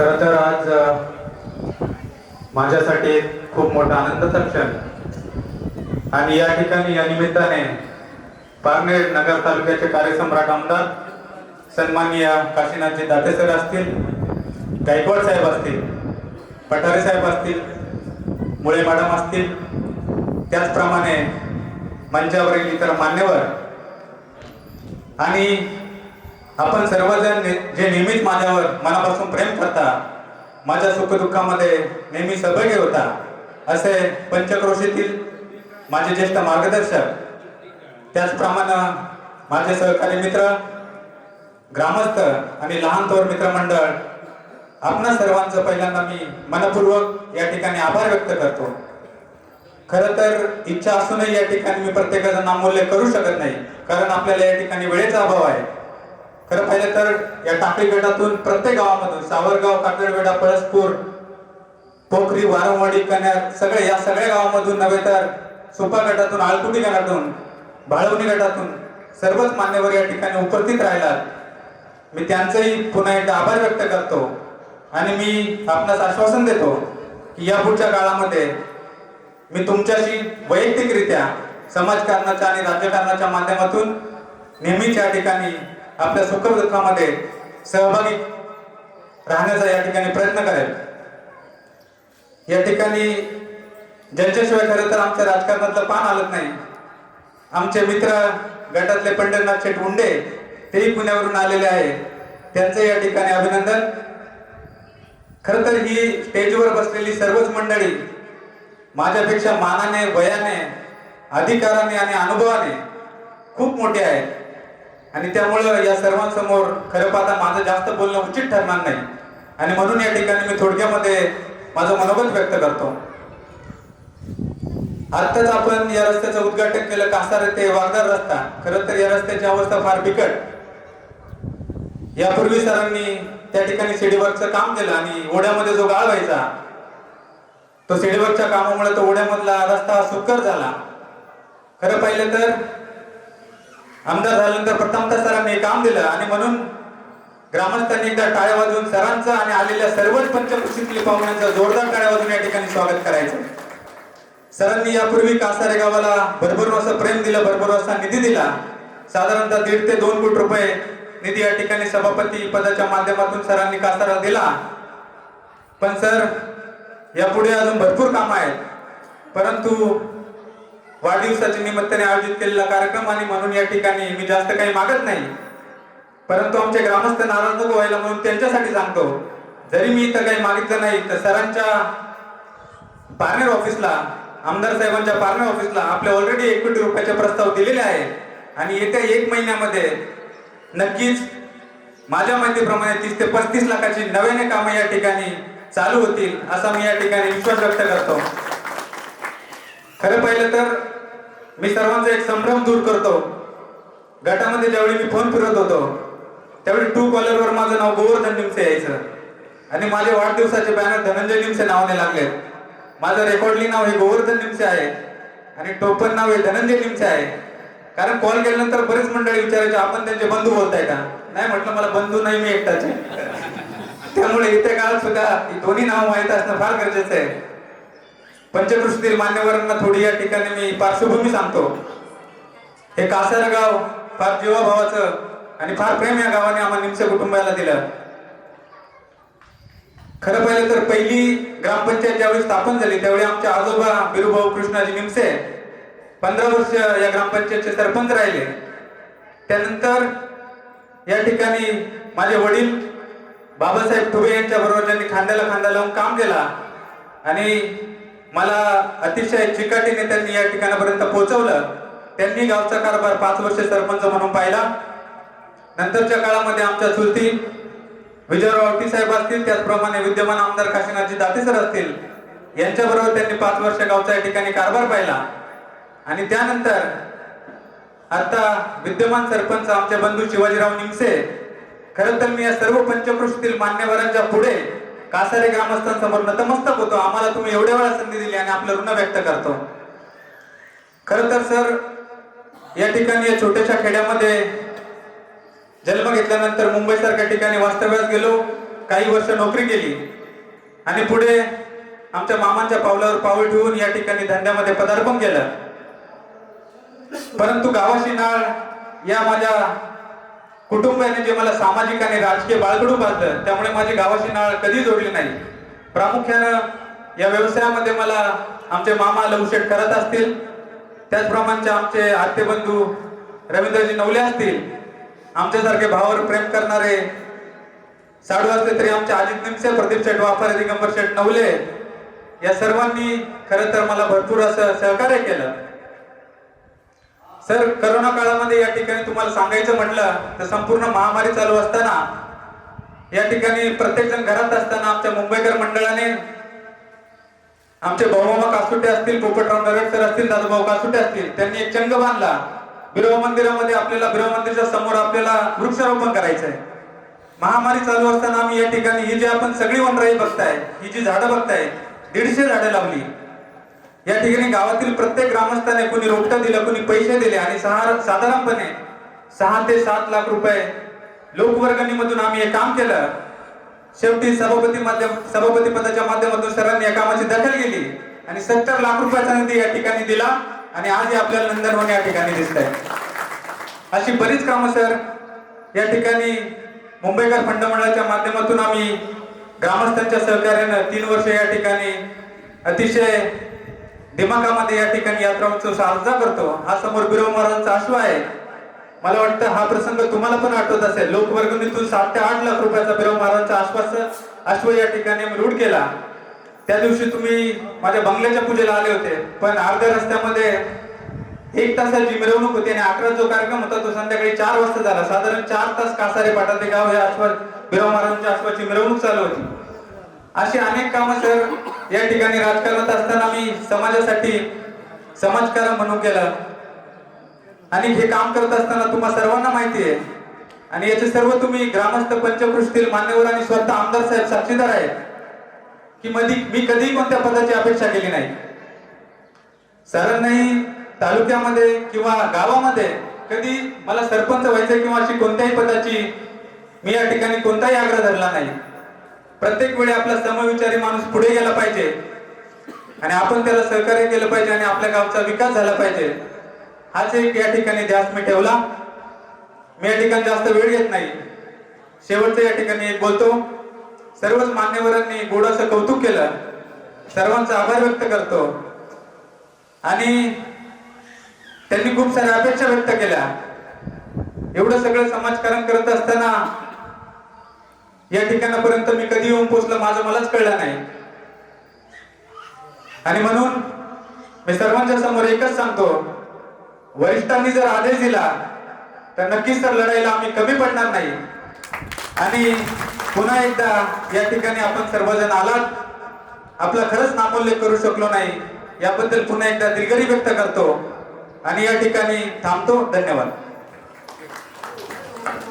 खरं तर आज माझ्यासाठी एक खूप मोठा आनंदाचा क्षण. आणि या ठिकाणी या निमित्ताने पारनेर नगर तालुक्याचे कार्यसम्राट आमदार सन्माननीय काशीनाथजी दातेसर असतील गायकवाड साहेब असतील पठारे साहेब असतील मुळे मॅडम असतील त्याचप्रमाणे मंचावरील इतर मान्यवर आणि आपण सर्वजण जे नेहमीच माझ्यावर मनापासून प्रेम करता माझ्या सुखदुःखामध्ये नेहमी सहभागी होता असे पंचक्रोशीतील माझे ज्येष्ठ मार्गदर्शक त्याचप्रमाणे माझे सहकारी मित्र ग्रामस्थ आणि लहान थोर मित्रमंडळ आपणा सर्वांचं पहिल्यांदा मी मनपूर्वक या ठिकाणी आभार व्यक्त करतो. खरं तर इच्छा असूनही या ठिकाणी मी प्रत्येकाचं नामोल्लेख करू शकत नाही कारण आपल्याला या ठिकाणी वेळेचा अभाव आहे. खरं पाहिलं तर या टाकळी गटातून प्रत्येक गावामधून सावरगाव काकडवेडा पळसपूर पोखरी वारंवाडी कन्यार सगळे या सगळ्या गावामधून नव्हे तर सुपा गटातून आळकुटी गटातून भाळवणी गटातून सर्वच मान्यवर या ठिकाणी उपस्थित राहिलात. मी त्यांचंही पुन्हा एकदा आभार व्यक्त करतो आणि मी आपणास आश्वासन देतो की या पुढच्या काळामध्ये मी तुमच्याशी वैयक्तिकरित्या समाजकारणाच्या आणि राज्यकारणाच्या माध्यमातून नेहमीच या ठिकाणी आपल्या सुखदुःखामध्ये सहभागी राहण्याचा या ठिकाणी प्रयत्न करेल. या ठिकाणी ज्यांच्याशिवाय खरं तर आमच्या राजकारणातलं पान आलत नाही. आमचे मित्र गटातले पंढरनाथ शेठ उंडे तेही पुण्यावरून आलेले आहे. त्यांचं या ठिकाणी अभिनंदन. खर तर ही स्टेजवर बसलेली सर्वच मंडळी माझ्यापेक्षा मानाने वयाने अधिकाराने आणि अनुभवाने खूप मोठे आहेत. आणि त्यामुळं या सर्वांसमोर खरं पाहता माझं जास्त बोलणं उचित ठरणार नाही. आणि म्हणून या ठिकाणी मी थोडक्यामध्ये माझं मनोगत व्यक्त करतो. आत्ताच आपण या रस्त्याचं उद्घाटन केलं कासार ते वागदार रस्ता. खरं तर या रस्त्याची अवस्था फार बिकट. यापूर्वी सरांनी त्या ठिकाणी सिडीवर्कचं काम केलं आणि ओढ्यामध्ये जो गाळ व्हायचा तो सिडीवर्कच्या कामामुळे तो ओढ्यामधला रस्ता सुकर झाला. खरं पाहिलं तर आमदार झाल्यानंतर प्रथमतः सरांनी काम दिलं आणि म्हणून ग्रामस्थांनी एकदा टाळ्या वाजवून सरांचं आणि आलेल्या सर्वच पंचकृषीतील पाहुण्यांचं जोरदार टाळ्या वाजवून या ठिकाणी स्वागत करायचं. सरांनी यापूर्वी कासारे गावाला भरभरून असं प्रेम दिलं भरभरून असा निधी दिला. साधारणतः दीड ते दोन कोटी रुपये निधी या ठिकाणी सभापती पदाच्या माध्यमातून सरांनी कासारा दिला. पण सर यापुढे अजून भरपूर काम आहेत. परंतु वाढदिवसाच्या निमित्ताने आयोजित केलेला कार्यक्रम आणि म्हणून या ठिकाणी मी जास्त काही मागत नाही. परंतु आमचे ग्रामस्थ नाराज नको व्हायला म्हणून त्यांच्यासाठी सांगतो जरी मी इथं काही मागितलं नाही तर सरांच्या पार्नर ऑफिसला आमदार साहेबांच्या पार्नर ऑफिसला आपले ऑलरेडी एक कोटी रुपयाचे प्रस्ताव दिलेले आहेत. आणि येत्या एक महिन्यामध्ये नक्कीच माझ्या माहितीप्रमाणे तीस ते पस्तीस लाखाची नव्याने कामं या ठिकाणी चालू होतील असा मी या ठिकाणी विश्वास व्यक्त करतो. खरं पाहिलं तर मी सर्वांचा एक संभ्रम दूर करतो. गटामध्ये ज्यावेळी मी फोन फिरत होतो त्यावेळी टू कॉलरवर माझं नाव गोवर्धन निमसे यायचं. आणि माझे वाढदिवसाचे बॅनर धनंजय निमसे नावाने लागले. माझं रेकॉर्डली नाव हे गोवर्धन निमसे आहे. आणि टोपण नाव हे धनंजय निमसे आहे. कारण कॉल केल्यानंतर बरेच मंडळी विचारायचे आपण त्यांचे बंधू बोलताय का? नाही म्हटलं मला बंधू नाही मी एकटाच आहे. त्यामुळे इथे काळात सुद्धा दोन्ही नाव माहीत असणं फार गरजेचं आहे. पंचकृषीतील मान्यवरांना थोडी या ठिकाणी मी पार्श्वभूमी सांगतो. हे कासार गाव फार जीवाभावाचं आणि फार प्रेम या गावाने आम्हाला निमसे कुटुंबाला दिलं. खरं पाहिलं तर पहिली ग्रामपंचायत ज्यावेळी स्थापन झाली त्यावेळी आमचे आजोबा बिरुभाऊ कृष्णाजी निमसे पंधरा वर्ष या ग्रामपंचायतचे सरपंच राहिले. त्यानंतर या ठिकाणी माझे वडील बाबासाहेब ठुबे यांच्या बरोबर त्यांनी खांद्याला खांदा लावून काम केला. आणि मला अतिशय चिकाटीने त्यांनी या ठिकाणापर्यंत पोहोचवलं. त्यांनी गावचा कारभार पाच वर्ष सरपंच म्हणून पाहिला. नंतरच्या काळामध्ये आमच्या चुलती विजयराव आवटी साहेब असतील त्याचप्रमाणे विद्यमान आमदार काशीनाथजी दातेसर असतील यांच्याबरोबर त्यांनी पाच वर्ष गावचा या ठिकाणी कारभार पाहिला. आणि त्यानंतर आता विद्यमान सरपंच आमचे बंधू शिवाजीराव निमसे खरं तर मी या सर्व पंचकृषीतील मान्यवरांच्या पुढे कासारे ग्रामस्थांसमोर नतमस्तक होतो. आम्हाला तुम्ही एवढ्या वेळा संधी दिली आणि आपलं ऋण व्यक्त करतो. खर तर सर या ठिकाणी या छोट्याशा खेड्यामध्ये जन्म घेतल्यानंतर मुंबईसारख्या ठिकाणी वास्तव्यास गेलो काही वर्ष नोकरी केली आणि पुढे आमच्या मामांच्या पावलावर पाऊल ठेवून या ठिकाणी धंद्यामध्ये पदार्पण केलं. परंतु गावाशी नाळ या माझ्या कुटुंबाने जे मला सामाजिक आणि राजकीय बाळगडू बांधलं त्यामुळे माझी गावाशी नाळ कधी जोडली नाही. प्रामुख्यानं या व्यवसायामध्ये मला आमचे मामा लवशेट करत असतील. त्याचप्रमाणे आमचे आत्तेबंधू रवींद्रजी नवले असतील आमच्यासारखे भावावर प्रेम करणारे साडू असले तरी आमचे अजित निमसे प्रदीप शेठ वाफारे दिगंबर शेठ नवले या सर्वांनी खरं तर मला भरपूर असं सहकार्य केलं. सर करोना काळामध्ये या ठिकाणी तुम्हाला सांगायचं म्हटलं तर संपूर्ण महामारी चालू असताना या ठिकाणी प्रत्येक जण घरात असताना आमच्या मुंबईकर मंडळाने आमचे भाऊमामा कासुटे असतील पोपटराव नरड सर असतील दादाभाऊ कासुटे असतील त्यांनी एक चंग बांधला. बिरव मंदिरामध्ये आपल्याला बिरव मंदिरच्या समोर आपल्याला वृक्षारोपण करायचं आहे महामारी चालू असताना आम्ही या ठिकाणी ही जी आपण सगळी वनराई बघताय ही जी झाडं बघताय दीडशे झाडं लावली. या ठिकाणी गावातील प्रत्येक ग्रामस्थाने कोणी रोपटा दिलं कोणी पैसे दिले आणि सहा साधारणपणे सहा ते सात लाख रुपये लोकवर्गणीमधून आम्ही हे काम केलं. शेवटी सभापती माध्यम सभापती पदाच्या माध्यमातून सरांनी या कामाची दखल घेतली आणि सत्तर लाख रुपयाचा निधी या ठिकाणी दिला आणि आज आपल्याला आपल्याला नंदनवन या ठिकाणी दिसत आहे. अशी बरीच कामं सर. या ठिकाणी मुंबईकर फंड मंडळाच्या माध्यमातून आम्ही ग्रामस्थांच्या सहकार्यानं तीन वर्ष या ठिकाणी अतिशय दिमागामध्ये या ठिकाणी यात्रा उत्सव साजरा करतो. हा समोर बिरव महाराजांचा आश्व आहे. मला वाटतं हा प्रसंग तुम्हाला पण आठवत असेल. लोकवर्गणीतून सात ते आठ लाख रुपयाचा बिरव महाराजांचा आश्वास अश्व या ठिकाणी लूट केला. त्या दिवशी तुम्ही माझ्या बंगल्याच्या पूजेला आले होते. पण अर्ध्या रस्त्यामध्ये एक तासाची मिरवणूक होती आणि अकरा जो कार्यक्रम होता तो संध्याकाळी चार वाजता झाला. साधारण चार तास कासारे पाटाचे गाव हे अश्व बिरव महाराजांच्या अश्वाची मिरवणूक चालू होती. अशी अनेक कामं सर या ठिकाणी राजकारणात असताना मी समाजासाठी समाजकारण म्हणून केलं. आणि हे काम करत असताना तुम्हा सर्वांना माहिती आहे. आणि याचे सर्व तुम्ही ग्रामस्थ पंचकृषीतील मान्यवर आणि स्वतः आमदार साहेब साक्षीदार आहेत की मधी मी कधीही कोणत्या पदाची अपेक्षा केली नाही. सरांनाही तालुक्यामध्ये किंवा गावामध्ये कधी मला सरपंच व्हायचं किंवा अशी कोणत्याही पदाची मी या ठिकाणी कोणताही आग्रह धरला नाही. प्रत्येक वेळी आपला समविचारी माणूस पुढे गेला पाहिजे. आणि आपण त्याला सहकार्य केलं पाहिजे आणि आपल्या गावचा विकास झाला पाहिजे. हाच एक या ठिकाणी ध्यास मी ठेवला. मी या ठिकाणी जास्त वेळ घेत नाही. शेवटचं या ठिकाणी एक बोलतो. सर्वच मान्यवरांनी गोड असं कौतुक केलं. सर्वांचा आभार व्यक्त करतो. आणि त्यांनी खूप साऱ्या अपेक्षा व्यक्त केल्या. एवढं सगळं समाजकारण करत असताना या ठिकाणापर्यंत मी कधी येऊन पोचलो माझं मलाच कळलं नाही. आणि म्हणून मी सर्वांच्या समोर एकच सांगतो वरिष्ठांनी जर आदेश दिला तर नक्कीच तर लढाईला आम्ही कमी पडणार नाही. आणि पुन्हा एकदा या ठिकाणी आपण सर्वजण आलात आपला खरंच नामोल्लेख करू शकलो नाही याबद्दल पुन्हा एकदा दिलगिरी व्यक्त करतो. आणि या ठिकाणी थांबतो. धन्यवाद.